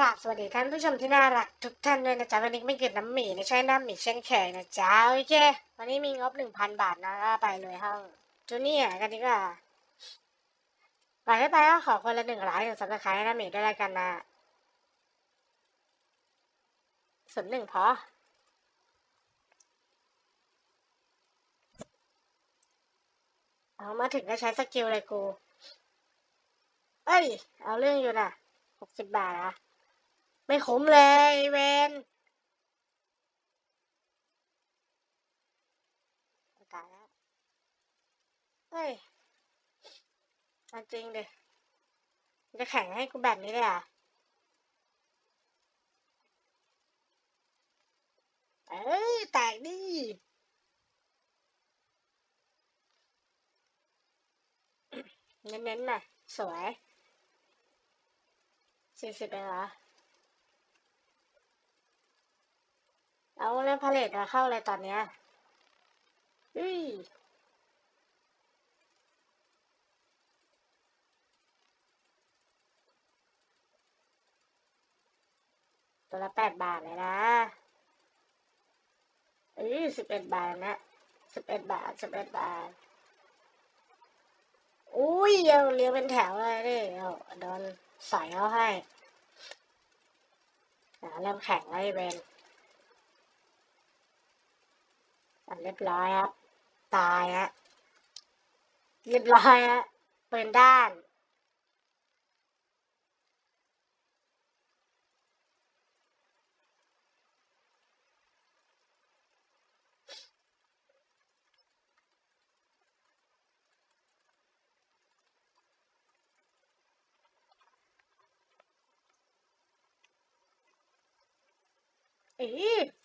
ราบสวัสดีท่านผู้ชมที่น่ารักทุกท่านด้วยนะจ๊ะวันนี้ไม่เกิดน้ำหมี่ไม่ใช่น้ำหมี่เช่นเคยนะจ๊ะโอเควันนี้มีงบหนึ่งพันบาทนะก็ไปเลยห้องจูเนียกันดีกว่าไปไม่ไปก็ขอคนละหนึ่งไลค์กับซับสไครต์ให้น้ำหมี่ด้วยแล้วกันนะส่วนหนึ่งพอเอามาถึงก็ใช้สกิลเลยกูเอ้ย เอาเรื่องอยู่นะหกสิบบาทอะ ไม่คุ้มเลยเวนตายแล้ว เฮ้ยจริงดิจะแข่งให้กูแบบนี้เลยอะเอ้ยแตกดิเน้นๆน่ะสวยสี่สิบเองเหรอ เอาเล่นพาเลทมาเข้าเลยตอนเนี้ยอุ้ยตัวละแปดบาทเลยนะเอ้ยสิบเอ็ดบาทนะสิบเอ็ดบาทสิบเอ็ดบาท อุ้ยเอาเรียงเป็นแถวเลยดิเอาโดนใส่เขาให้อ่าเริ่มแข่งแล้วไอ้เวนอะ เรียบร้อยครับ ตายฮะเรียบร้อยฮะปืนด้านอี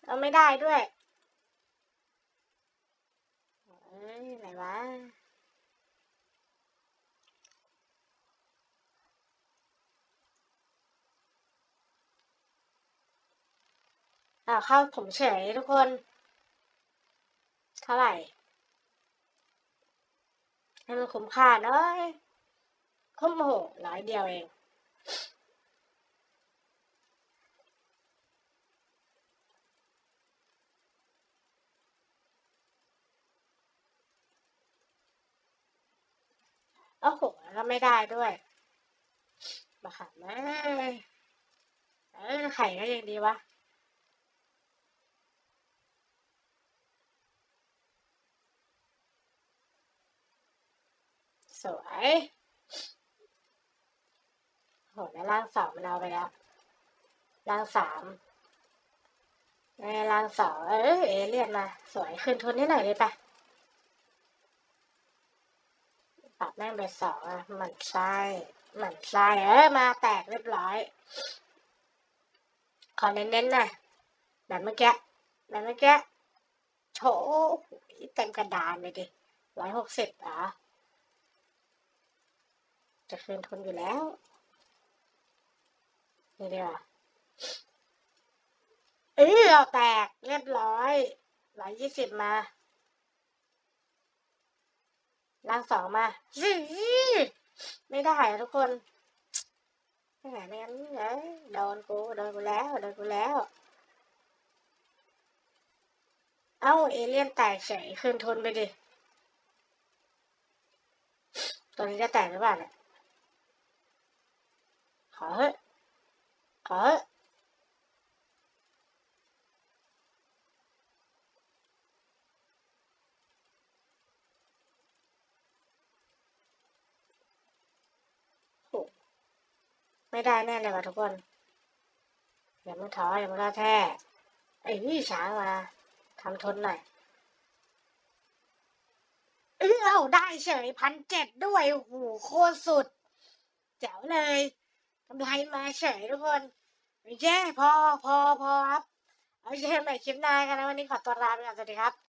เอาไม่ได้ด้วย เอ้ยไหนวะอ้าเข้าผมเฉยทุกคน เท่าไหร่ ให้มันคุ้มค่าหน่อยคุ้มโหร้อยเดียวเอง โอ้โหแล้วไม่ได้ด้วยบาขาดแม่เออไข่ก็ยังดีวะสวยโหแล้วร่างสองมันเอาไปแล้วร่างสามในร่างสองเออเอเลียนมา สวยคืนทุนนิดหน่อยเลยปะ ปรับแม่งไปสองอะหมันไส้หมันไส้เออมาแตกเรียบร้อย ขอเน้นๆน่อยแบบเมื่อกี้แบบเมื่อกี้โชว์เต็มกระดานเลยดิร้อยหกสิบเหรอจะคืนทุนอยู่แล้วนี่เดียวาเออเอาแตกเรียบร้อยร้อยยี่สิบมา ล่างสองมาอื้อไม่ได้อะทุกคนไม่ไหนไม่งั้นเอ้ยโดนกูโดนกูแล้วโดนกูแล้ว เอ้าเอเลี่ยนแตกเฉยคืนทุนไปดิตัวนี้จะแตกหรือเปล่าเนี่ยขอเถอะขอเถอะโห ไม่ได้แน่เลยว่ะทุกคน อย่ามึงท้ออย่ามึงท้อแท้ ไอ้นี่ช้างมาทำทนหน่อยเออเอาได้เฉยพันเจ็ดด้วยโอ้โหโคตรสุด แจ๋วเลยกำไรมาเฉยทุกคนไม่แย่พอพอพอครับ เอาเจอกันใหม่คลิปหน้ากันนะวันนี้ขอตัวลาไปก่อนสวัสดีครับ